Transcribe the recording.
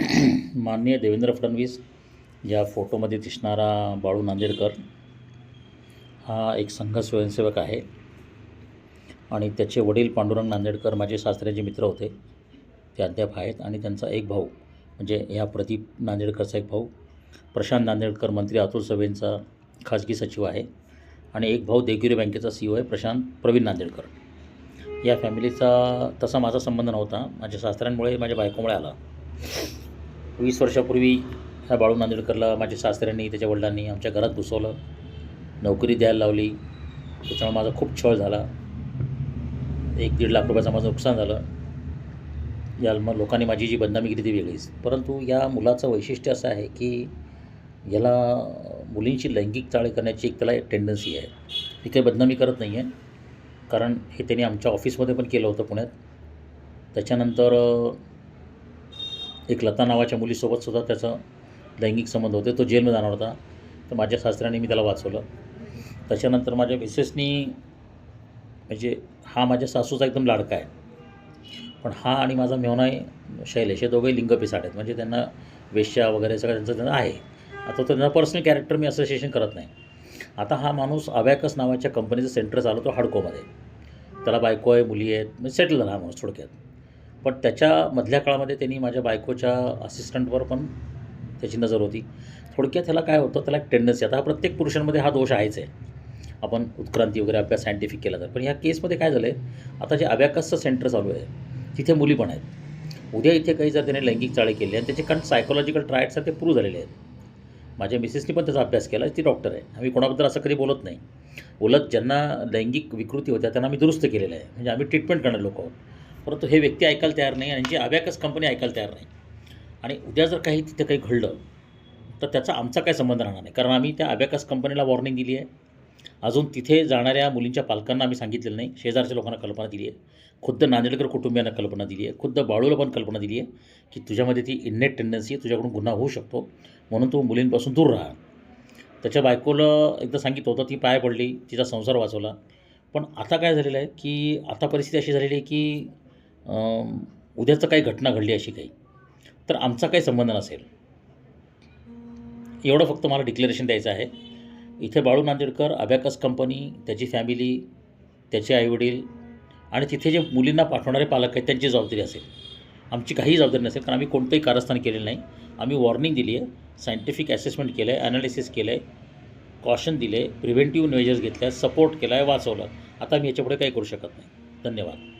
माननीय देवेंद्र फडणवीस या फोटोमध्ये दिसणारा बाळू नांदेडकर हा एक संघ स्वयंसेवक आहे. आणि त्याचे वडील पांडुरंग नांदेडकर माझे सासऱ्याचे मित्र होते. ते अद्याप आहेत आणि त्यांचा एक भाऊ म्हणजे ह्या प्रदीप नांदेडकरचा एक भाऊ प्रशांत नांदेडकर मंत्री अतुल सभेंचा खाजगी सचिव आहे. आणि एक भाऊ देवगिरी बँकेचा सी ओ आहे प्रशांत प्रवीण नांदेडकर. या फॅमिलीचा तसा माझा संबंध नव्हता. माझ्या सासऱ्यांमुळे माझ्या बायकोमुळे आला. वीस वर्षापूर्वी ह्या बाळू नांदेडकरला माझ्या सासऱ्यांनी त्याच्या वडिलांनी आमच्या घरात घुसवलं नोकरी द्यायला लावली. त्याच्यामुळे माझा खूप छळ झाला. एक दीड लाख रुपयाचं माझं नुकसान झालं. या मग लोकांनी माझी जी बदनामी केली ती वेगळीच. परंतु या मुलाचं वैशिष्ट्य असं आहे की याला मुलींची लैंगिक चाळे करण्याची एक त्याला एक टेंडन्सी आहे. ती काही बदनामी करत नाही आहे कारण हे त्यांनी आमच्या ऑफिसमध्ये पण केलं होतं पुण्यात. त्याच्यानंतर एक लता नावाच्या मुलीसोबत सुद्धा त्याचा लैंगिक संबंध होते. तो जेलमध्ये जाणार होता. तर माझ्या सासऱ्याने मी त्याला वाचवलं. त्याच्यानंतर माझ्या मिसेसनी म्हणजे हा माझ्या सासूचा एकदम लाडका आहे. पण हा आणि माझा मेहना आहे शैलेश हे दोघे लिंगपिसाट आहेत. म्हणजे त्यांना वेश्या वगैरे सगळं त्यांचं त्यांना आहे. आता त्यांना पर्सनल कॅरेक्टर मी असोसिएशन करत नाही. आता हा माणूस अबॅकस नावाच्या कंपनीचं सेंटर चालवतो हडकोमध्ये. त्याला बायको आहे मुली आहेत. म्हणजे सेटल झाला हा माणूस थोडक्यात. पण त्याच्या मधल्या काळामध्ये त्यांनी माझ्या बायकोच्या असिस्टंटवर पण त्याची नजर होती. थोडक्यात ह्याला काय होतं त्याला एक टेंडन्सी आता हा प्रत्येक पुरुषांमध्ये हा दोष आहेच आहे. आपण उत्क्रांती वगैरे अभ्यास सायंटिफिक केला तर. पण ह्या केसमध्ये काय झालं आहे आता जे अभ्याकसचं सेंटर चालू आहे तिथे मुली पण आहेत. उद्या इथे काही जर त्याने लैंगिक चाळे केले आणि त्याचे कारण सायकोलॉजिकल ट्रायड्स आहेत ते प्रूव्ह झालेले आहेत. माझ्या मिसेसनी पण त्याचा अभ्यास केला ती डॉक्टर आहे. आम्ही कोणाबद्दल असं कधी बोलत नाही. उलट ज्यांना लैंगिक विकृती होत्या त्यांना आम्ही दुरुस्त केलेलं आहे. म्हणजे आम्ही ट्रीटमेंट करणारे लोक आहोत. परंतु हे व्यक्ती ऐकायला तयार नाही आणि जी अबॅकस कंपनी ऐकायला तयार नाही. आणि उद्या जर काही तिथं काही घडलं तर त्याचा आमचा काय संबंध राहणार नाही. कारण आम्ही त्या अबॅकस कंपनीला वॉर्निंग दिली आहे. अजून तिथे जाणाऱ्या मुलींच्या पालकांना आम्ही सांगितलेलं नाही. शेजारच्या लोकांना कल्पना दिली आहे. खुद्द नांदेडकर कुटुंबियांना कल्पना दिली आहे. खुद्द बाळूला पण कल्पना दिली आहे की तुझ्यामध्ये ती इन्नेट टेंडन्सी आहे. तुझ्याकडून गुन्हा होऊ शकतो. म्हणून तू मुलींपासून दूर राहा. त्याच्या बायकोला एकदा सांगितलं होतं ती पाय पडली तिचा संसार वाचवला. पण आता काय झालेलं आहे की आता परिस्थिती अशी झालेली आहे की उद्याचं काही घटना घडली अशी काही तर आमचा काही संबंध नसेल. एवढं फक्त मला डिक्लेरेशन द्यायचं आहे. इथे बाळू नांदेडकर अबॅकस कंपनी त्याची फॅमिली त्याचे आईवडील आणि तिथे जे मुलींना पाठवणारे पालक आहेत त्यांची जबाबदारी असेल. आमची काही जबाबदारी नसेल कारण आम्ही कोणतंही कारस्थान केलेलं नाही. आम्ही वॉर्निंग दिली आहे सायंटिफिक असेसमेंट केलं आहे ॲनालिसिस केलं आहे कॉशन दिले प्रिव्हेंटिव्ह मेजर्स घेतल्या सपोर्ट केला आहे वाचवलं. आता मी याच्यापुढे काही करू शकत नाही. धन्यवाद.